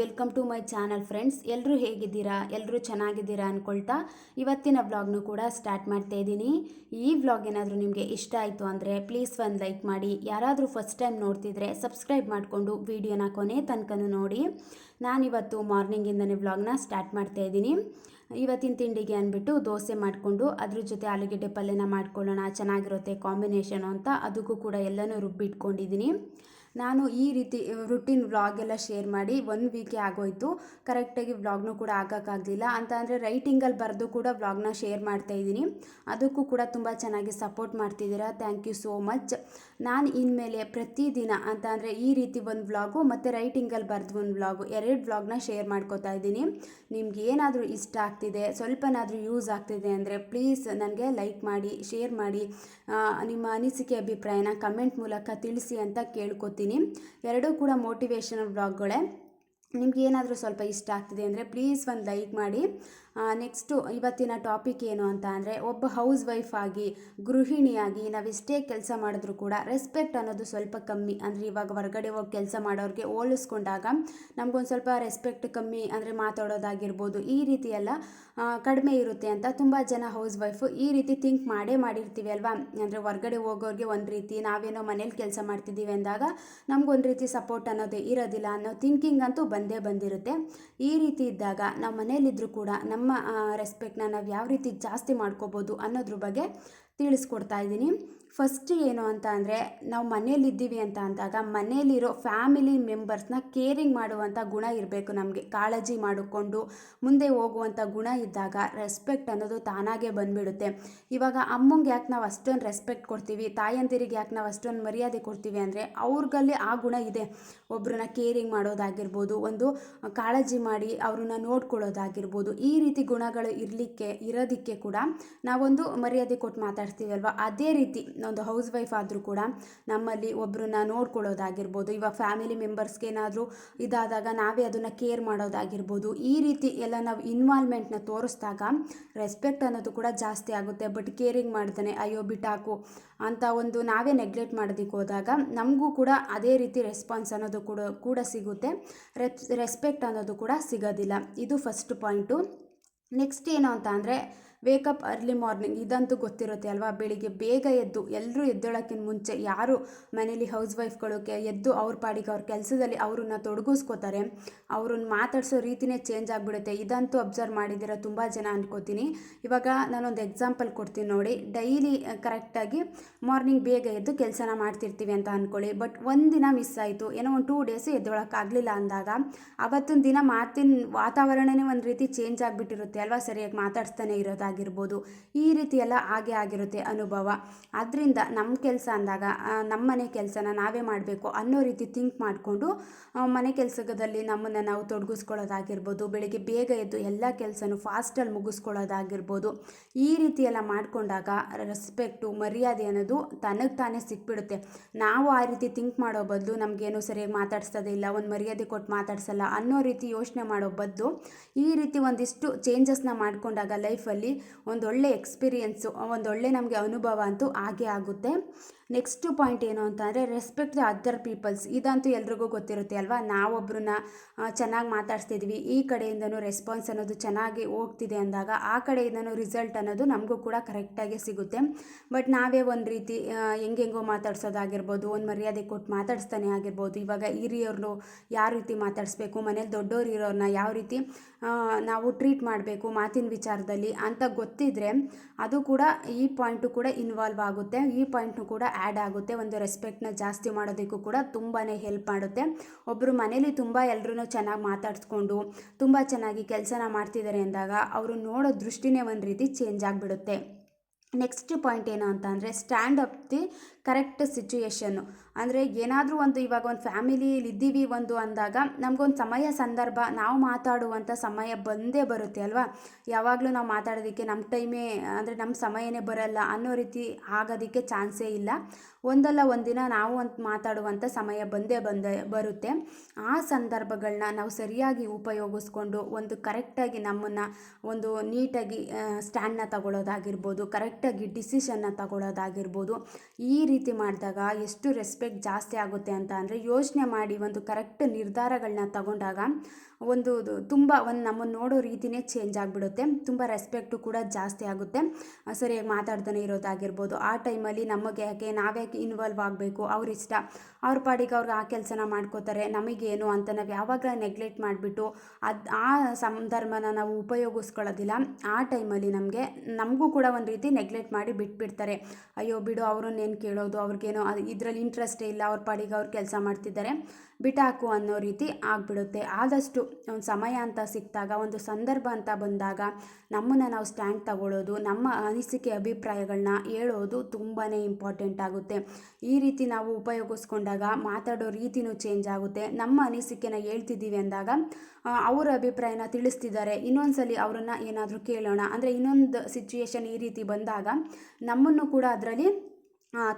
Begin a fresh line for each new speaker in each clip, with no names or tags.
Welcome to my channel friends ಎಲ್ಲರೂ ಹೇಗಿದ್ದೀರಾ? ಎಲ್ಲರೂ ಚೆನ್ನಾಗಿದ್ದೀರಾ ಅಂದ್ಕೊಳ್ತಾ ಇವತ್ತಿನ ವ್ಲಾಗ್ನು ಕೂಡ ಸ್ಟಾರ್ಟ್ ಮಾಡ್ತಾ ಇದ್ದೀನಿ. ಈ ವ್ಲಾಗ್ ಏನಾದರೂ ನಿಮಗೆ ಇಷ್ಟ ಆಯಿತು ಅಂದರೆ ಪ್ಲೀಸ್ ಒಂದು ಲೈಕ್ ಮಾಡಿ. ಯಾರಾದರೂ ಫಸ್ಟ್ ಟೈಮ್ ನೋಡ್ತಿದ್ರೆ ಸಬ್ಸ್ಕ್ರೈಬ್ ಮಾಡಿಕೊಂಡು ವೀಡಿಯೋನ ಕೊನೆ ತನಕನೂ ನೋಡಿ. ನಾನಿವತ್ತು ಮಾರ್ನಿಂಗಿಂದನೇ ವ್ಲಾಗ್ನ ಸ್ಟಾರ್ಟ್ ಮಾಡ್ತಾ ಇದ್ದೀನಿ. ಇವತ್ತಿನ ತಿಂಡಿಗೆ ಅಂದ್ಬಿಟ್ಟು ದೋಸೆ ಮಾಡಿಕೊಂಡು ಅದ್ರ ಜೊತೆ ಆಲೂಗೆಡ್ಡೆ ಪಲ್ಯನ ಮಾಡ್ಕೊಳ್ಳೋಣ, ಚೆನ್ನಾಗಿರುತ್ತೆ ಕಾಂಬಿನೇಷನು ಅಂತ. ಅದಕ್ಕೂ ಕೂಡ ಎಲ್ಲನೂ ರುಬ್ಬಿಟ್ಕೊಂಡಿದ್ದೀನಿ. ನಾನು ಈ ರೀತಿ ರುಟೀನ್ ವ್ಲಾಗ್ ಎಲ್ಲ ಶೇರ್ ಮಾಡಿ ಒನ್ ವೀಕೆ ಆಗೋಯ್ತು. ಕರೆಕ್ಟಾಗಿ ವ್ಲಾಗ್ನೂ ಕೂಡ ಆಗೋಕ್ಕಾಗಲಿಲ್ಲ ಅಂತ ಅಂದರೆ ರೈಟಿಂಗಲ್ಲಿ ಬರೆದು ಕೂಡ ವ್ಲಾಗ್ನ ಶೇರ್ ಮಾಡ್ತಾ ಇದ್ದೀನಿ. ಅದಕ್ಕೂ ಕೂಡ ತುಂಬ ಚೆನ್ನಾಗಿ ಸಪೋರ್ಟ್ ಮಾಡ್ತಿದ್ದೀರಾ. ಥ್ಯಾಂಕ್ ಯು ಸೋ ಮಚ್ ನಾನು ಇನ್ಮೇಲೆ ಪ್ರತಿದಿನ ಅಂತ ಅಂದರೆ ಈ ರೀತಿ ಒಂದು ವ್ಲಾಗು ಮತ್ತು ರೈಟಿಂಗಲ್ಲಿ ಬರೆದು ಒಂದು ವ್ಲಾಗು ಎರಡು ವ್ಲಾಗ್ನ ಶೇರ್ ಮಾಡ್ಕೋತಾ ಇದ್ದೀನಿ. ನಿಮ್ಗೆ ಏನಾದರೂ ಇಷ್ಟ ಆಗ್ತಿದೆ, ಸ್ವಲ್ಪನಾದರೂ ಯೂಸ್ ಆಗ್ತಿದೆ ಅಂದರೆ ಪ್ಲೀಸ್ ನನಗೆ ಲೈಕ್ ಮಾಡಿ ಶೇರ್ ಮಾಡಿ ನಿಮ್ಮ ಅನಿಸಿಕೆ ಅಭಿಪ್ರಾಯನ ಕಮೆಂಟ್ ಮೂಲಕ ತಿಳಿಸಿ ಅಂತ ಕೇಳ್ಕೊತೀನಿ. ಎರಡೂ ಕೂಡ ಮೋಟಿವೇಶನಲ್ ವ್ಲಾಗ್ಗಳೇ ನಿಮ್ಗೆ ಏನಾದರೂ ಸ್ವಲ್ಪ ಇಷ್ಟ ಆಗ್ತಿದೆ ಅಂದರೆ ಪ್ಲೀಸ್ ಒಂದು ಲೈಕ್ ಮಾಡಿ. ನೆಕ್ಸ್ಟು ಇವತ್ತಿನ ಟಾಪಿಕ್ ಏನು ಅಂತ ಅಂದರೆ ಒಬ್ಬ ಹೌಸ್ ವೈಫ್ ಆಗಿ, ಗೃಹಿಣಿಯಾಗಿ ನಾವೆಷ್ಟೇ ಕೆಲಸ ಮಾಡಿದ್ರೂ ಕೂಡ ರೆಸ್ಪೆಕ್ಟ್ ಅನ್ನೋದು ಸ್ವಲ್ಪ ಕಮ್ಮಿ. ಅಂದರೆ ಇವಾಗ ಹೊರಗಡೆ ಹೋಗಿ ಕೆಲಸ ಮಾಡೋರಿಗೆ ಹೋಲಿಸ್ಕೊಂಡಾಗ ನಮಗೊಂದು ಸ್ವಲ್ಪ ರೆಸ್ಪೆಕ್ಟ್ ಕಮ್ಮಿ ಅಂದರೆ ಮಾತಾಡೋದಾಗಿರ್ಬೋದು. ಈ ರೀತಿ ಎಲ್ಲ ಕಡಿಮೆ ಇರುತ್ತೆ ಅಂತ ತುಂಬ ಜನ ಹೌಸ್ ವೈಫು ಈ ರೀತಿ ಥಿಂಕ್ ಮಾಡೇ ಮಾಡಿರ್ತೀವಿ ಅಲ್ವಾ? ಅಂದರೆ ಹೊರಗಡೆ ಹೋಗೋರಿಗೆ ಒಂದು ರೀತಿ, ನಾವೇನೋ ಮನೇಲಿ ಕೆಲಸ ಮಾಡ್ತಿದ್ದೀವಿ ಅಂದಾಗ ನಮ್ಗೊಂದು ರೀತಿ ಸಪೋರ್ಟ್ ಅನ್ನೋದೇ ಇರೋದಿಲ್ಲ ಅನ್ನೋ ಥಿಂಕಿಂಗ್ ಅಂತೂ ಬಂದೇ ಬಂದಿರುತ್ತೆ. ಈ ರೀತಿ ಇದ್ದಾಗ ನಾವು ಮನೇಲಿದ್ದರೂ ಕೂಡ ನಮ್ಮ ರೆಸ್ಪೆಕ್ಟ್ನ ನಾವು ಯಾವ ರೀತಿ ಜಾಸ್ತಿ ಮಾಡ್ಕೋಬೋದು ಅನ್ನೋದ್ರ ಬಗ್ಗೆ ತಿಳಿಸ್ಕೊಡ್ತಾ ಇದ್ದೀನಿ. ಫಸ್ಟ್ ಏನು ಅಂತ ಅಂದರೆ, ನಾವು ಮನೇಲಿದ್ದೀವಿ ಅಂತ ಅಂದಾಗ ಮನೇಲಿರೋ ಫ್ಯಾಮಿಲಿ ಮೆಂಬರ್ಸ್ನ ಕೇರಿಂಗ್ ಮಾಡುವಂಥ ಗುಣ ಇರಬೇಕು ನಮಗೆ. ಕಾಳಜಿ ಮಾಡಿಕೊಂಡು ಮುಂದೆ ಹೋಗುವಂಥ ಗುಣ ಇದ್ದಾಗ ರೆಸ್ಪೆಕ್ಟ್ ಅನ್ನೋದು ತಾನಾಗೆ ಬಂದ್ಬಿಡುತ್ತೆ. ಇವಾಗ ಅಮ್ಮಂಗೆ ಯಾಕೆ ನಾವು ಅಷ್ಟೊಂದು ರೆಸ್ಪೆಕ್ಟ್ ಕೊಡ್ತೀವಿ, ತಾಯಂದಿರಿಗೆ ಯಾಕೆ ನಾವು ಅಷ್ಟೊಂದು ಮರ್ಯಾದೆ ಕೊಡ್ತೀವಿ ಅಂದರೆ, ಅವ್ರಿಗಲ್ಲಿ ಆ ಗುಣ ಇದೆ. ಒಬ್ಬರನ್ನ ಕೇರಿಂಗ್ ಮಾಡೋದಾಗಿರ್ಬೋದು, ಒಂದು ಕಾಳಜಿ ಮಾಡಿ ಅವ್ರನ್ನ ನೋಡ್ಕೊಳ್ಳೋದಾಗಿರ್ಬೋದು, ಈ ರೀತಿ ಗುಣಗಳು ಇರಲಿಕ್ಕೆ, ಇರೋದಕ್ಕೆ ಕೂಡ ನಾವೊಂದು ಮರ್ಯಾದೆ ಕೊಟ್ಟು ಮಾತಾಡ್ತೀವಿ. ಅಲ್ವಾ ಅದೇ ರೀತಿ ಒಂದು ಹೌಸ್ ವೈಫ್ ಆದರೂ ಕೂಡ ನಮ್ಮಲ್ಲಿ ಒಬ್ಬರನ್ನ ನೋಡ್ಕೊಳ್ಳೋದಾಗಿರ್ಬೋದು ಇವಾಗ ಫ್ಯಾಮಿಲಿ ಮೆಂಬರ್ಸ್ಗೆ ಏನಾದರೂ ಇದಾದಾಗ ನಾವೇ ಅದನ್ನು ಕೇರ್ ಮಾಡೋದಾಗಿರ್ಬೋದು, ಈ ರೀತಿ ಎಲ್ಲ ನಾವು ಇನ್ವಾಲ್ವ್ಮೆಂಟ್ನ ತೋರಿಸಿದಾಗ ರೆಸ್ಪೆಕ್ಟ್ ಅನ್ನೋದು ಕೂಡ ಜಾಸ್ತಿ ಆಗುತ್ತೆ. ಬಟ್ ಕೇರಿಂಗ್ ಮಾಡ್ತಾನೆ, ಅಯ್ಯೋ ಬಿಟ್ಟಾಕು ಅಂತ ಒಂದು ನಾವೇ ನೆಗ್ಲೆಕ್ಟ್ ಮಾಡೋದಕ್ಕೆ ಹೋದಾಗ ನಮಗೂ ಕೂಡ ಅದೇ ರೀತಿ ರೆಸ್ಪಾನ್ಸ್ ಅನ್ನೋದು ಕೂಡ ಕೂಡ ಸಿಗುತ್ತೆ. ರೆಸ್ ರೆಸ್ಪೆಕ್ಟ್ ಅನ್ನೋದು ಕೂಡ ಸಿಗೋದಿಲ್ಲ. ಇದು ಫಸ್ಟ್ ಪಾಯಿಂಟು ನೆಕ್ಸ್ಟ್ ಏನು ಅಂತ ಅಂದರೆ ವೇಕಪ್ ಅರ್ಲಿ ಮಾರ್ನಿಂಗ್ ಇದಂತೂ ಗೊತ್ತಿರುತ್ತೆ ಅಲ್ವಾ? ಬೆಳಿಗ್ಗೆ ಬೇಗ ಎದ್ದು ಎಲ್ಲರೂ ಎದ್ದೇಳೋಕ್ಕಿಂತ ಮುಂಚೆ ಯಾರು ಮನೇಲಿ ಹೌಸ್ ವೈಫ್ಗಳು ಕೆ, ಎದ್ದು ಅವ್ರ ಪಾಡಿಗೆ ಅವ್ರ ಕೆಲಸದಲ್ಲಿ ಅವ್ರನ್ನ ತೊಡಗಿಸ್ಕೋತಾರೆ. ಅವ್ರನ್ನ ಮಾತಾಡಿಸೋ ರೀತಿನೇ ಚೇಂಜ್ ಆಗಿಬಿಡುತ್ತೆ. ಇದಂತೂ ಅಬ್ಸರ್ವ್ ಮಾಡಿದಿರ ತುಂಬ ಜನ ಅನ್ಕೋತೀನಿ. ಇವಾಗ ನಾನೊಂದು ಎಕ್ಸಾಂಪಲ್ ಕೊಡ್ತೀನಿ ನೋಡಿ. ಡೈಲಿ ಕರೆಕ್ಟಾಗಿ ಮಾರ್ನಿಂಗ್ ಬೇಗ ಎದ್ದು ಕೆಲಸನ ಮಾಡ್ತಿರ್ತೀವಿ ಅಂತ ಅಂದ್ಕೊಳ್ಳಿ ಬಟ್ ಒಂದಿನ ಮಿಸ್ ಆಯಿತು. ಏನೋ ಒಂದು ಟೂ ಡೇಸು ಎದ್ದೊಳಕ್ಕಾಗಲಿಲ್ಲ ಅಂದಾಗ ಅವತ್ತಿನ ದಿನ ಮಾತಿನ ವಾತಾವರಣನೇ ಒಂದು ರೀತಿ ಚೇಂಜ್ ಆಗಿಬಿಟ್ಟಿರುತ್ತೆ ಅಲ್ವಾ? ಸರಿಯಾಗಿ ಮಾತಾಡ್ಸ್ತಾನೆ ಇರೋದಾಗಿರ್ಬೋದು ಈ ರೀತಿ ಎಲ್ಲ ಹಾಗೆ ಆಗಿರುತ್ತೆ ಅನುಭವ. ಆದ್ದರಿಂದ ನಮ್ಮ ಕೆಲಸ ಅಂದಾಗ ನಮ್ಮ ಮನೆ ಕೆಲಸನ ನಾವೇ ಮಾಡಬೇಕು ಅನ್ನೋ ರೀತಿ ಥಿಂಕ್ ಮಾಡಿಕೊಂಡು ಮನೆ ಕೆಲಸದಲ್ಲಿ ನಮ್ಮನ್ನು ನಾವು ತೊಡಗಿಸ್ಕೊಳ್ಳೋದಾಗಿರ್ಬೋದು, ಬೆಳಿಗ್ಗೆ ಬೇಗ ಎದ್ದು ಎಲ್ಲ ಕೆಲಸನೂ ಫಾಸ್ಟಲ್ಲಿ ಮುಗಿಸ್ಕೊಳ್ಳೋದಾಗಿರ್ಬೋದು, ಈ ರೀತಿ ಎಲ್ಲ ಮಾಡಿಕೊಂಡಾಗ ರೆಸ್ಪೆಕ್ಟು ಮರ್ಯಾದೆ ಅನ್ನೋದು ತನಗೆ ತಾನೇ ಸಿಕ್ಬಿಡುತ್ತೆ. ನಾವು ಆ ರೀತಿ ಥಿಂಕ್ ಮಾಡೋ ಬದಲು ನಮಗೇನು ಸರಿಯಾಗಿ ಮಾತಾಡ್ಸೋದೇ ಇಲ್ಲ, ಒಂದು ಮರ್ಯಾದೆ ಕೊಟ್ಟು ಮಾತಾಡ್ಸಲ್ಲ ಅನ್ನೋ ರೀತಿ ಯೋಚನೆ ಮಾಡೋ ಬದಲು ಈ ರೀತಿ ಒಂದಿಷ್ಟು ಚೇಂಜಸ್ನ ಮಾಡಿಕೊಂಡಾಗ ಲೈಫಲ್ಲಿ ಒಂದೊಳ್ಳೆ ಎಕ್ಸ್ಪೀರಿಯೆನ್ಸು ಒಂದೊಳ್ಳೆ ನಮಗೆ ಅನುಭವ ಅಂತೂ ಆಗೇ ಆಗುತ್ತೆ. ನೆಕ್ಸ್ಟ್ ಪಾಯಿಂಟ್ ಏನು ಅಂತ ಅಂದರೆ ರೆಸ್ಪೆಕ್ಟ್ ದ ಅದರ್ ಪೀಪಲ್ಸ್ ಇದಂತೂ ಎಲ್ರಿಗೂ ಗೊತ್ತಿರುತ್ತೆ ಅಲ್ವಾ? ನಾವೊಬ್ಬರನ್ನ ಚೆನ್ನಾಗಿ ಮಾತಾಡ್ಸ್ತಿದ್ವಿ ಈ ಕಡೆಯಿಂದನೂ ರೆಸ್ಪಾನ್ಸ್ ಅನ್ನೋದು ಚೆನ್ನಾಗಿ ಹೋಗ್ತಿದೆ ಅಂದಾಗ ಆ ಕಡೆಯಿಂದನೂ ರಿಸಲ್ಟ್ ಅನ್ನೋದು ನಮಗೂ ಕೂಡ ಕರೆಕ್ಟಾಗಿ ಸಿಗುತ್ತೆ. ಬಟ್ ನಾವೇ ಒಂದು ರೀತಿ ಹೆಂಗೆಂಗೋ ಮಾತಾಡ್ಸೋದಾಗಿರ್ಬೋದು, ಒಂದು ಮರ್ಯಾದೆ ಕೊಟ್ಟು ಮಾತಾಡಿಸ್ತಾನೆ ಆಗಿರ್ಬೋದು. ಇವಾಗ ಹಿರಿಯವ್ರನ್ನು ಯಾವ ರೀತಿ ಮಾತಾಡಿಸ್ಬೇಕು, ಮನೇಲಿ ದೊಡ್ಡವ್ರು ಇರೋರನ್ನ ಯಾವ ರೀತಿ ನಾವು ಟ್ರೀಟ್ ಮಾಡಬೇಕು ಮಾತಿನ ವಿಚಾರದಲ್ಲಿ ಅಂತ ಗೊತ್ತಿದ್ರೆ ಅದು ಕೂಡ ಈ ಪಾಯಿಂಟು ಕೂಡ ಇನ್ವಾಲ್ವ್ ಆಗುತ್ತೆ. ಈ ಪಾಯಿಂಟ್ನು ಕೂಡ ಆ್ಯಡ್ ಆಗುತ್ತೆ, ಒಂದು ರೆಸ್ಪೆಕ್ಟ್ನ ಜಾಸ್ತಿ ಮಾಡೋದಕ್ಕೂ ಕೂಡ ತುಂಬಾ ಹೆಲ್ಪ್ ಮಾಡುತ್ತೆ. ಒಬ್ಬರು ಮನೇಲಿ ತುಂಬ ಎಲ್ಲರೂ ಚೆನ್ನಾಗಿ ಮಾತಾಡಿಸ್ಕೊಂಡು, ತುಂಬ ಚೆನ್ನಾಗಿ ಕೆಲಸನ ಮಾಡ್ತಿದ್ದಾರೆ ಅಂದಾಗ ಅವರು ನೋಡೋ ದೃಷ್ಟಿನೇ ಒಂದು ರೀತಿ ಚೇಂಜ್ ಆಗಿಬಿಡುತ್ತೆ. ನೆಕ್ಸ್ಟ್ ಪಾಯಿಂಟ್ ಏನು ಅಂತ ಅಂದರೆ ಸ್ಟ್ಯಾಂಡ್ ಅಪ್ ದಿ ಕರೆಕ್ಟ್ ಸಿಚುಯೇಷನ್ನು ಅಂದರೆ ಏನಾದರೂ ಒಂದು ಇವಾಗ ಒಂದು ಫ್ಯಾಮಿಲಿಯಲ್ಲಿ ಇದ್ದೀವಿ ಒಂದು ಅಂದಾಗ ನಮಗೊಂದು ಸಮಯ ಸಂದರ್ಭ ನಾವು ಮಾತಾಡುವಂಥ ಸಮಯ ಬಂದೇ ಬರುತ್ತೆ ಅಲ್ವಾ? ಯಾವಾಗಲೂ ನಾವು ಮಾತಾಡೋದಕ್ಕೆ ನಮ್ಮ ಟೈಮೇ, ಅಂದರೆ ನಮ್ಮ ಸಮಯನೇ ಬರಲ್ಲ ಅನ್ನೋ ರೀತಿ ಆಗೋದಕ್ಕೆ ಚಾನ್ಸೇ ಇಲ್ಲ. ಒಂದಲ್ಲ ಒಂದಿನ ನಾವು ಅಂತ ಮಾತಾಡುವಂಥ ಸಮಯ ಬಂದೇ ಬಂದ, ಬರುತ್ತೆ. ಆ ಸಂದರ್ಭಗಳನ್ನ ನಾವು ಸರಿಯಾಗಿ ಉಪಯೋಗಿಸ್ಕೊಂಡು ಒಂದು ಕರೆಕ್ಟಾಗಿ ನಮ್ಮನ್ನು ಒಂದು ನೀಟಾಗಿ ಸ್ಟ್ಯಾಂಡ್ನ ತಗೊಳ್ಳೋದಾಗಿರ್ಬೋದು ಕರೆಕ್ಟಾಗಿ ಡಿಸಿಷನ್ನ ತಗೊಳ್ಳೋದಾಗಿರ್ಬೋದು ಈ ರೀತಿ ಮಾಡಿದಾಗ ಎಷ್ಟು ರೆಸ್ಪೆಕ್ಟ್ ರೆಸ್ಪೆಕ್ಟ್ ಜಾಸ್ತಿ ಆಗುತ್ತೆ ಅಂತ ಅಂದರೆ ಯೋಚನೆ ಮಾಡಿ ಒಂದು ಕರೆಕ್ಟ್ ನಿರ್ಧಾರಗಳನ್ನ ತಗೊಂಡಾಗ ಒಂದು ತುಂಬ ಒಂದು ನಮ್ಮನ್ನು ನೋಡೋ ರೀತಿನೇ ಚೇಂಜ್ ಆಗಿಬಿಡುತ್ತೆ. ತುಂಬ ರೆಸ್ಪೆಕ್ಟು ಕೂಡ ಜಾಸ್ತಿ ಆಗುತ್ತೆ. ಸರಿಯಾಗಿ ಮಾತಾಡ್ತಾನೆ ಇರೋದಾಗಿರ್ಬೋದು. ಆ ಟೈಮಲ್ಲಿ ನಮಗೆ ಯಾಕೆ ನಾವ್ಯಾಕೆ ಇನ್ವಾಲ್ವ್ ಆಗಬೇಕು? ಅವ್ರ ಇಷ್ಟ. ಅವ್ರ ಪಾಡಿಗೆ ಅವ್ರಿಗೆ ಆ ಕೆಲಸನ ಮಾಡ್ಕೋತಾರೆ. ನಮಗೇನು ಅಂತ ನಾವು ಯಾವಾಗ ನೆಗ್ಲೆಕ್ಟ್ ಮಾಡಿಬಿಟ್ಟು ಅದು ಆ ಸಂದರ್ಭನ ನಾವು ಉಪಯೋಗಿಸ್ಕೊಳ್ಳೋದಿಲ್ಲ. ಆ ಟೈಮಲ್ಲಿ ನಮಗೆ, ನಮಗೂ ಕೂಡ ಒಂದು ರೀತಿ ನೆಗ್ಲೆಕ್ಟ್ ಮಾಡಿ ಬಿಟ್ಬಿಡ್ತಾರೆ. ಅಯ್ಯೋ ಬಿಡು, ಅವ್ರನ್ನೇನು ಕೇಳೋದು? ಅವ್ರಿಗೇನು ಅದು ಇದರಲ್ಲಿ ಇಂಟ್ರೆಸ್ಟೇ ಇಲ್ಲ, ಅವ್ರ ಪಾಡಿಗೆ ಅವ್ರು ಕೆಲಸ ಮಾಡ್ತಿದ್ದಾರೆ. ಬಿಟ್ಟಾಕು ಅನ್ನೋ ರೀತಿ ಆಗಿಬಿಡುತ್ತೆ. ಆದಷ್ಟು ಒಂದು ಸಮಯ ಅಂತ ಸಿಕ್ಕಿದಾಗ, ಒಂದು ಸಂದರ್ಭ ಅಂತ ಬಂದಾಗ ನಮ್ಮನ್ನು ನಾವು ಸ್ಟ್ಯಾಂಡ್ ತಗೊಳ್ಳೋದು ನಮ್ಮ ಅನಿಸಿಕೆ ಅಭಿಪ್ರಾಯಗಳನ್ನ ಹೇಳೋದು ತುಂಬಾ ಇಂಪಾರ್ಟೆಂಟ್ ಆಗುತ್ತೆ. ಈ ರೀತಿ ನಾವು ಉಪಯೋಗಿಸ್ಕೊಂಡಾಗ ಮಾತಾಡೋ ರೀತಿನೂ ಚೇಂಜ್ ಆಗುತ್ತೆ. ನಮ್ಮ ಅನಿಸಿಕೆನ ಹೇಳ್ತಿದ್ದೀವಿ ಅಂದಾಗ ಅವರ ಅಭಿಪ್ರಾಯನ ತಿಳಿಸ್ತಿದ್ದಾರೆ. ಇನ್ನೊಂದ್ಸಲಿ ಅವರನ್ನು ಏನಾದರೂ ಕೇಳೋಣ. ಅಂದರೆ ಇನ್ನೊಂದು ಸಿಚುಯೇಷನ್ ಈ ರೀತಿ ಬಂದಾಗ ನಮ್ಮನ್ನು ಕೂಡ ಅದರಲ್ಲಿ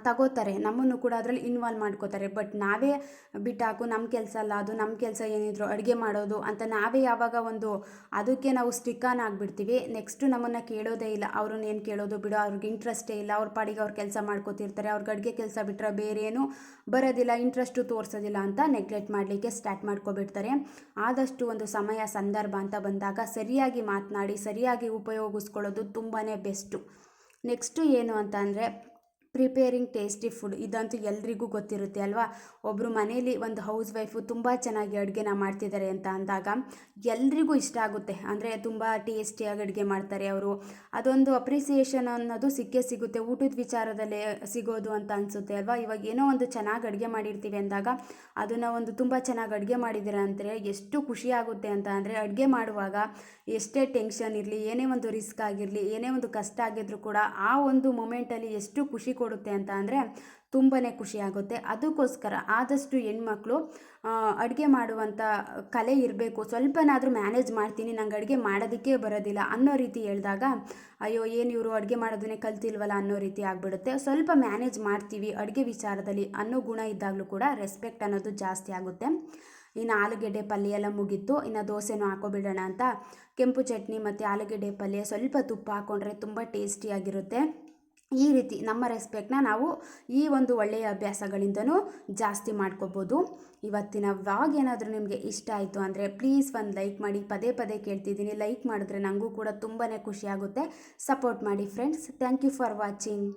ತಗೋತಾರೆ. ನಮ್ಮನ್ನು ಕೂಡ ಅದರಲ್ಲಿ ಇನ್ವಾಲ್ವ್ ಮಾಡ್ಕೋತಾರೆ. ಬಟ್ ನಾವೇ ಬಿಟ್ಟಾಕು ನಮ್ಮ ಕೆಲಸ ಅಲ್ಲ, ಅದು ನಮ್ಮ ಕೆಲಸ ಏನಿದ್ರು ಅಡುಗೆ ಮಾಡೋದು ಅಂತ ನಾವೇ ಯಾವಾಗ ಒಂದು ಅದಕ್ಕೆ ನಾವು ಸ್ಟಿಕಾನ್ ಆಗಿಬಿಡ್ತೀವಿ. ನೆಕ್ಸ್ಟು ನಮ್ಮನ್ನು ಕೇಳೋದೇ ಇಲ್ಲ. ಅವ್ರನ್ನ ಏನು ಕೇಳೋದು ಬಿಡೋ, ಅವ್ರಿಗೆ ಇಂಟ್ರೆಸ್ಟೇ ಇಲ್ಲ. ಅವ್ರ ಪಾಡಿಗೆ ಅವ್ರು ಕೆಲಸ ಮಾಡ್ಕೋತಿರ್ತಾರೆ. ಅವ್ರಿಗೆ ಅಡುಗೆ ಕೆಲಸ ಬಿಟ್ಟರೆ ಬೇರೆ ಬರೋದಿಲ್ಲ ಇಂಟ್ರೆಸ್ಟು ತೋರಿಸೋದಿಲ್ಲ ಅಂತ ನೆಗ್ಲೆಕ್ಟ್ ಮಾಡಲಿಕ್ಕೆ ಸ್ಟಾರ್ಟ್ ಮಾಡ್ಕೊಬಿಡ್ತಾರೆ. ಆದಷ್ಟು ಒಂದು ಸಮಯ, ಸಂದರ್ಭ ಅಂತ ಬಂದಾಗ ಸರಿಯಾಗಿ ಮಾತನಾಡಿ, ಸರಿಯಾಗಿ ಉಪಯೋಗಿಸ್ಕೊಳ್ಳೋದು ತುಂಬಾ ಬೆಸ್ಟು ನೆಕ್ಸ್ಟು ಏನು ಅಂತ ಅಂದರೆ ಪ್ರಿಪೇರಿಂಗ್ ಟೇಸ್ಟಿ ಫುಡ್ ಇದಂತೂ ಎಲ್ರಿಗೂ ಗೊತ್ತಿರುತ್ತೆ ಅಲ್ವಾ? ಒಬ್ಬರು ಮನೇಲಿ ಒಂದು ಹೌಸ್ ವೈಫು ತುಂಬ ಚೆನ್ನಾಗಿ ಅಡುಗೆನ ಮಾಡ್ತಿದ್ದಾರೆ ಅಂತ ಅಂದಾಗ ಎಲ್ರಿಗೂ ಇಷ್ಟ ಆಗುತ್ತೆ. ಅಂದರೆ ತುಂಬ ಟೇಸ್ಟಿಯಾಗಿ ಅಡುಗೆ ಮಾಡ್ತಾರೆ ಅವರು. ಅದೊಂದು ಅಪ್ರಿಸಿಯೇಷನ್ ಅನ್ನೋದು ಸಿಕ್ಕೇ ಸಿಗುತ್ತೆ. ಊಟದ ವಿಚಾರದಲ್ಲೇ ಸಿಗೋದು ಅಂತ ಅನಿಸುತ್ತೆ ಅಲ್ವಾ? ಇವಾಗ ಏನೋ ಒಂದು ಚೆನ್ನಾಗಿ ಅಡುಗೆ ಮಾಡಿರ್ತೀವಿ ಅಂದಾಗ ಅದನ್ನು ಒಂದು ತುಂಬ ಚೆನ್ನಾಗಿ ಅಡುಗೆ ಮಾಡಿದ್ದೀರ ಅಂದರೆ ಎಷ್ಟು ಖುಷಿಯಾಗುತ್ತೆ ಅಂತ ಅಂದರೆ ಅಡುಗೆ ಮಾಡುವಾಗ ಎಷ್ಟೇ ಟೆನ್ಷನ್ ಇರಲಿ, ಏನೇ ಒಂದು ರಿಸ್ಕ್ ಆಗಿರಲಿ, ಏನೇ ಒಂದು ಕಷ್ಟ ಆಗಿದ್ರು ಕೂಡ ಆ ಒಂದು ಮೊಮೆಂಟಲ್ಲಿ ಎಷ್ಟು ಖುಷಿ ಕೊಡುತ್ತೆ ಅಂತ ಅಂದರೆ ತುಂಬಾ ಖುಷಿಯಾಗುತ್ತೆ ಅದಕ್ಕೋಸ್ಕರ ಆದಷ್ಟು ಹೆಣ್ಮಕ್ಳು ಅಡುಗೆ ಮಾಡುವಂಥ ಕಲೆ ಇರಬೇಕು. ಸ್ವಲ್ಪನಾದರೂ ಮ್ಯಾನೇಜ್ ಮಾಡ್ತೀನಿ, ನಂಗೆ ಅಡುಗೆ ಮಾಡೋದಕ್ಕೆ ಬರೋದಿಲ್ಲ ಅನ್ನೋ ರೀತಿ ಹೇಳಿದಾಗ, ಅಯ್ಯೋ, ಏನು ಇವರು ಅಡುಗೆ ಮಾಡೋದನ್ನೇ ಕಲ್ತಿಲ್ವಲ್ಲ ಅನ್ನೋ ರೀತಿ ಆಗಿಬಿಡುತ್ತೆ. ಸ್ವಲ್ಪ ಮ್ಯಾನೇಜ್ ಮಾಡ್ತೀವಿ ಅಡುಗೆ ವಿಚಾರದಲ್ಲಿ ಅನ್ನೋ ಗುಣ ಇದ್ದಾಗಲೂ ಕೂಡ ರೆಸ್ಪೆಕ್ಟ್ ಅನ್ನೋದು ಜಾಸ್ತಿ ಆಗುತ್ತೆ. ಇನ್ನು ಆಲೂಗೆಡ್ಡೆ ಪಲ್ಯ ಎಲ್ಲ ಮುಗೀತು. ಇನ್ನು ದೋಸೆನೂ ಹಾಕೋಬಿಡೋಣ ಅಂತ. ಕೆಂಪು ಚಟ್ನಿ ಮತ್ತು ಆಲೂಗೆಡ್ಡೆ ಪಲ್ಯ ಸ್ವಲ್ಪ ತುಪ್ಪ ಹಾಕ್ಕೊಂಡ್ರೆ ತುಂಬ ಟೇಸ್ಟಿಯಾಗಿರುತ್ತೆ ಈ ರೀತಿ ನಮ್ಮ ರೆಸ್ಪೆಕ್ಟ್ನ ನಾವು ಈ ಒಂದು ಒಳ್ಳೆಯ ಅಭ್ಯಾಸಗಳಿಂದನೂ ಜಾಸ್ತಿ ಮಾಡ್ಕೋಬೋದು. ಇವತ್ತಿನ ವ್ಲಾಗ್ ಏನಾದರೂ ನಿಮಗೆ ಇಷ್ಟ ಆಯಿತು ಅಂದರೆ ಪ್ಲೀಸ್ ಒಂದು ಲೈಕ್ ಮಾಡಿ, ಪದೇ ಪದೇ ಕೇಳ್ತಿದ್ದೀನಿ. ಲೈಕ್ ಮಾಡಿದ್ರೆ ನನಗೂ ಕೂಡ ತುಂಬಾ ಖುಷಿಯಾಗುತ್ತೆ ಸಪೋರ್ಟ್ ಮಾಡಿ friends thank you for watching